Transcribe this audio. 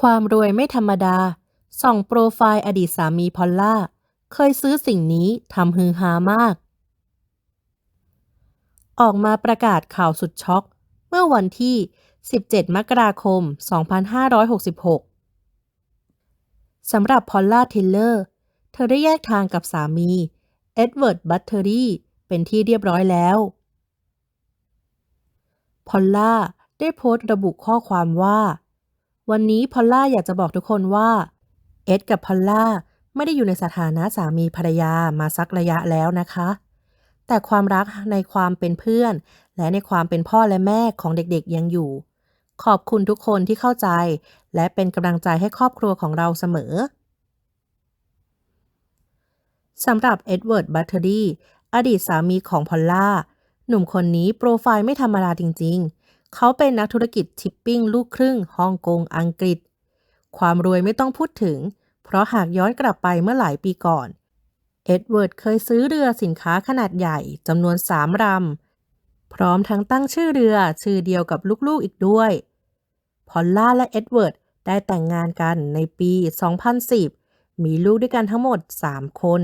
ความรวยไม่ธรรมดา ส่องโปรไฟล์อดีตสามีพอลล่า เคยซื้อสิ่งนี้ทำฮือฮามาก ออกมาประกาศข่าวสุดช็อก เมื่อวันที่ 17 มกราคม 2566 สำหรับพอลล่าเทเลอร์ เธอได้แยกทางกับสามี เอ็ดเวิร์ด บัตเทอรี่ เป็นที่เรียบร้อยแล้ว พอลล่าได้โพสต์ระบุข้อความว่า วันนี้พอลล่าอยากจะบอกทุกคนว่า เอ็ดกับพอลล่าไม่ได้อยู่ในสถานะสามีภรรยามาสักระยะแล้วนะคะ แต่ความรักในความเป็นเพื่อน และในความเป็นพ่อและแม่ของเด็กๆยังอยู่ ขอบคุณทุกคนที่เข้าใจ และเป็นกำลังใจให้ครอบครัวของเราเสมอสำหรับเอ็ดเวิร์ด บัตเทอรี่ อดีตสามีของพอลล่า หนุ่มคนนี้โปรไฟล์ไม่ธรรมดาจริง ๆ เขาเป็นนักธุรกิจชิปปิ้งลูกครึ่งฮ่องกงอังกฤษ ความรวยไม่ต้องพูดถึง เพราะหากย้อนกลับไปเมื่อหลายปีก่อน เอ็ดเวิร์ดเคยซื้อเรือสินค้าขนาดใหญ่จำนวนสามลำพร้อมทั้งตั้งชื่อเรือชื่อเดียวกับลูกๆอีกด้วย พอลล่าและเอ็ดเวิร์ดได้แต่งงานกันในปี 2010 มีลูกด้วยกันทั้งหมด 3 คน